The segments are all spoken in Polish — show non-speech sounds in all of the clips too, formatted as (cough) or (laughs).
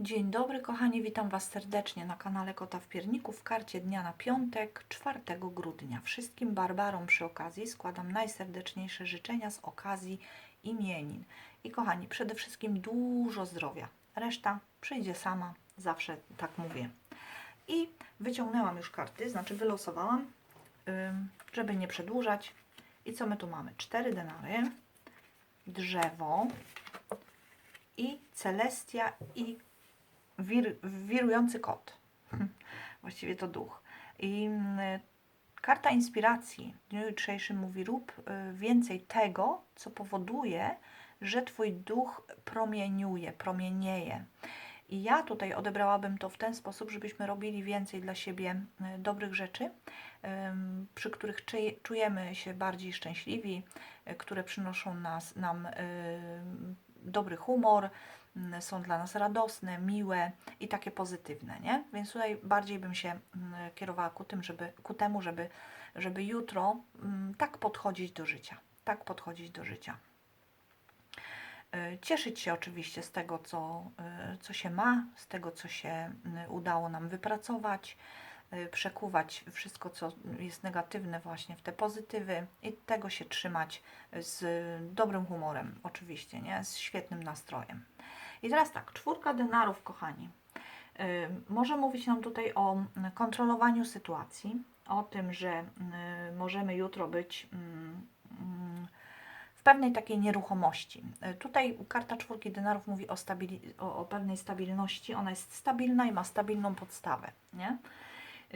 Dzień dobry kochani, witam Was serdecznie na kanale Kota w Pierniku w karcie dnia na piątek 4 grudnia. Wszystkim Barbarom przy okazji składam najserdeczniejsze życzenia z okazji imienin. I kochani, przede wszystkim dużo zdrowia. Reszta przyjdzie sama, zawsze tak mówię. I wyciągnęłam już karty, znaczy wylosowałam, żeby nie przedłużać. I co my tu mamy? Cztery denary, drzewo i Celestia i wir, wirujący kot. (laughs) Właściwie to duch. I mm, karta inspiracji w dniu jutrzejszym mówi: rób y, więcej tego, co powoduje, że Twój duch promieniuje, promienieje. I ja tutaj odebrałabym to w ten sposób, żebyśmy robili więcej dla siebie y, dobrych rzeczy, przy których czujemy się bardziej szczęśliwi, y, które przynoszą nas, nam dobry humor, mm, są dla nas radosne, miłe i takie pozytywne, nie? Więc tutaj bardziej bym się mm, kierowała ku, tym, żeby, ku temu, żeby, żeby jutro mm, tak podchodzić do życia, tak podchodzić do życia. Y, Cieszyć się oczywiście z tego, co, y, co się ma, z tego, co się udało nam wypracować, przekuwać wszystko, co jest negatywne, właśnie w te pozytywy i tego się trzymać z dobrym humorem, oczywiście, nie? z świetnym nastrojem. I teraz tak, czwórka denarów, kochani, y, może mówić nam tutaj o kontrolowaniu sytuacji, o tym, że y, możemy jutro być mm, mm, w pewnej takiej nieruchomości. Y, Tutaj karta czwórki denarów mówi o, o, o pewnej stabilności. Ona jest stabilna i ma stabilną podstawę. Nie?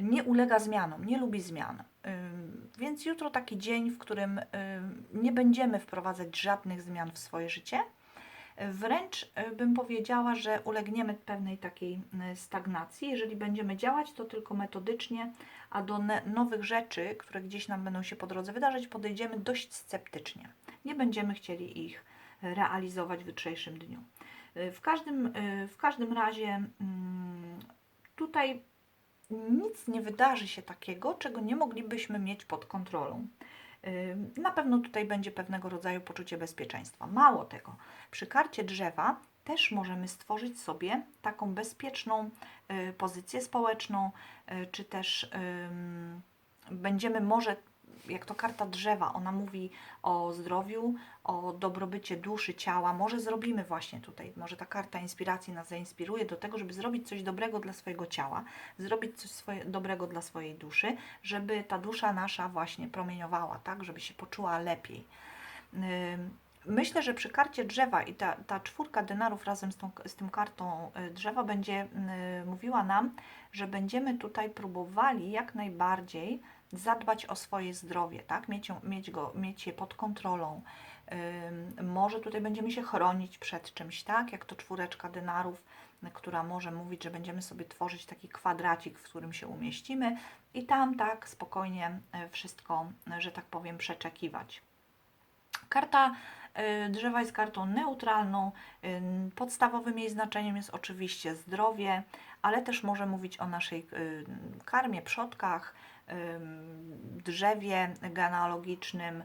Nie ulega zmianom, nie lubi zmian. Więc jutro taki dzień, w którym ym, nie będziemy wprowadzać żadnych zmian w swoje życie. Wręcz y, bym powiedziała, że ulegniemy pewnej takiej y, stagnacji. Jeżeli będziemy działać, to tylko metodycznie, a do nowych rzeczy, które gdzieś nam będą się po drodze wydarzyć, podejdziemy dość sceptycznie. Nie będziemy chcieli ich realizować w jutrzejszym dniu. Y, W każdym, w każdym razie mm, tutaj nic nie wydarzy się takiego, czego nie moglibyśmy mieć pod kontrolą. Na pewno tutaj będzie pewnego rodzaju poczucie bezpieczeństwa. Mało tego, przy karcie drzewa też możemy stworzyć sobie taką bezpieczną y, pozycję społeczną, y, czy też będziemy może, jak to karta drzewa, ona mówi o zdrowiu, o dobrobycie duszy, ciała. Może zrobimy właśnie tutaj, może ta karta inspiracji nas zainspiruje do tego, żeby zrobić coś dobrego dla swojego ciała, zrobić coś swoje, dobrego dla swojej duszy, żeby ta dusza nasza właśnie promieniowała, tak, żeby się poczuła lepiej. Myślę, że przy karcie drzewa i ta, ta czwórka denarów razem z, tą, z tym kartą y, drzewa będzie y, mówiła nam, że będziemy tutaj próbowali jak najbardziej zadbać o swoje zdrowie, tak? mieć, mieć, go, mieć je pod kontrolą. Może tutaj będziemy się chronić przed czymś, tak? Jak to czwóreczka denarów, która może mówić, że będziemy sobie tworzyć taki kwadracik, w którym się umieścimy i tam tak spokojnie y, wszystko, że tak powiem, przeczekiwać. Karta y, drzewa jest kartą neutralną. Ym, Podstawowym jej znaczeniem jest oczywiście zdrowie, ale też może mówić o naszej karmie, przodkach, drzewie genealogicznym,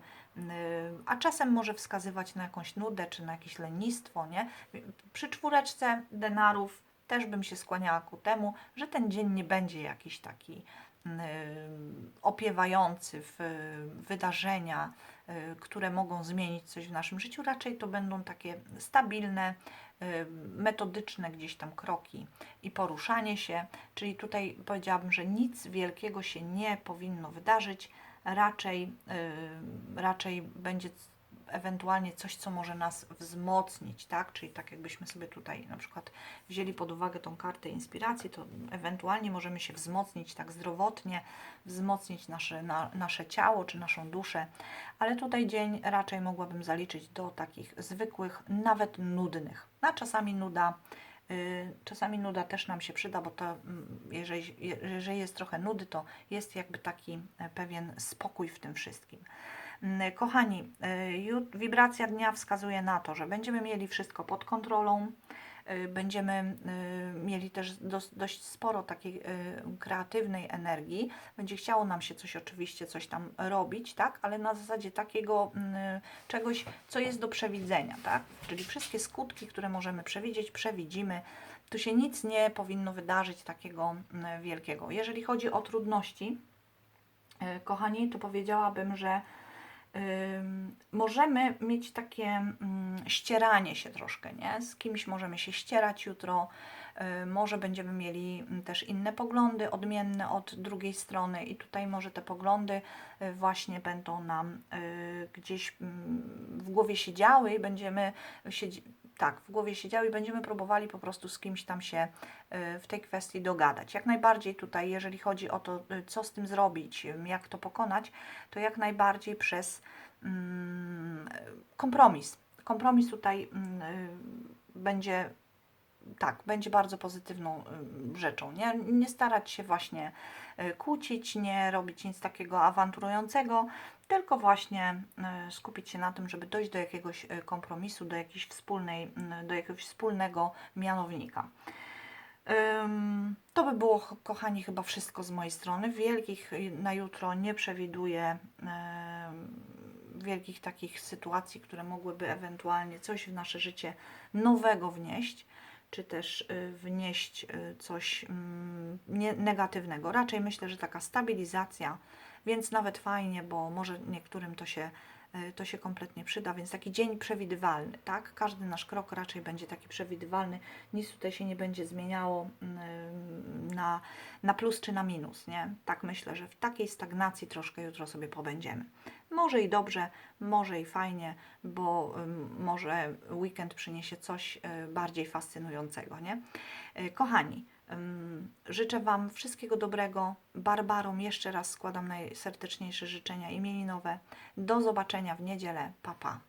a czasem może wskazywać na jakąś nudę czy na jakieś lenistwo. Nie? Przy czwóreczce denarów też bym się skłaniała ku temu, że ten dzień nie będzie jakiś taki opiewający w wydarzenia, które mogą zmienić coś w naszym życiu. Raczej to będą takie stabilne, y, metodyczne gdzieś tam kroki i poruszanie się. Czyli tutaj powiedziałabym, że nic wielkiego się nie powinno wydarzyć. Raczej, y, raczej będzie ewentualnie coś, co może nas wzmocnić, tak? Czyli tak jakbyśmy sobie tutaj na przykład wzięli pod uwagę tą kartę inspiracji, to ewentualnie możemy się wzmocnić tak zdrowotnie, wzmocnić nasze, na, nasze ciało czy naszą duszę, ale tutaj dzień raczej mogłabym zaliczyć do takich zwykłych, nawet nudnych. A czasami nuda, y, czasami nuda też nam się przyda, bo to mm, jeżeli, jeżeli jest trochę nudy, to jest jakby taki e, pewien spokój w tym wszystkim. Mm, Kochani, jut- wibracja dnia wskazuje na to, że będziemy mieli wszystko pod kontrolą, y, będziemy y, mieli też dość sporo takiej kreatywnej energii. Będzie chciało nam się coś oczywiście, coś tam robić, tak? Ale na zasadzie takiego y, czegoś, co jest do przewidzenia, tak? Czyli wszystkie skutki, które możemy przewidzieć, przewidzimy. tu się nic nie powinno wydarzyć takiego mm, wielkiego. Jeżeli chodzi o trudności, kochani, to powiedziałabym, że możemy mieć takie mm, ścieranie się troszkę, nie? Z kimś możemy się ścierać jutro, y, może będziemy mieli mm, też inne poglądy, odmienne od drugiej strony i tutaj może te poglądy y, właśnie będą nam y, gdzieś mm, w głowie siedziały i będziemy tak, w głowie siedziały i będziemy próbowali po prostu z kimś tam się y, w tej kwestii dogadać. Jak najbardziej tutaj, jeżeli chodzi o to, y, co z tym zrobić, y, jak to pokonać, to jak najbardziej przez mm, kompromis. Kompromis tutaj mm, będzie tak, będzie bardzo pozytywną y, rzeczą. Nie, nie starać się właśnie y, kłócić, nie robić nic takiego awanturującego, tylko właśnie y, skupić się na tym, żeby dojść do jakiegoś kompromisu, do jakiejś wspólnej, do jakiegoś wspólnego mianownika. To by było, ch- kochani, chyba wszystko z mojej strony. Wielkich na jutro nie przewiduję wielkich takich sytuacji, które mogłyby ewentualnie coś w nasze życie nowego wnieść, czy też y, wnieść y, coś mm, negatywnego. Raczej myślę, że taka stabilizacja, więc nawet fajnie, bo może niektórym to się, y, to się kompletnie przyda, więc taki dzień przewidywalny, tak? Każdy nasz krok raczej będzie taki przewidywalny, nic tutaj się nie będzie zmieniało ym, na, na plus czy na minus, nie? Tak myślę, że w takiej stagnacji troszkę jutro sobie pobędziemy. Może i dobrze, może i fajnie, bo może weekend przyniesie coś y, bardziej fascynującego, nie? Y, Kochani, życzę Wam wszystkiego dobrego. Barbarom jeszcze raz składam najserdeczniejsze życzenia imieninowe. Do zobaczenia w niedzielę. Pa, pa.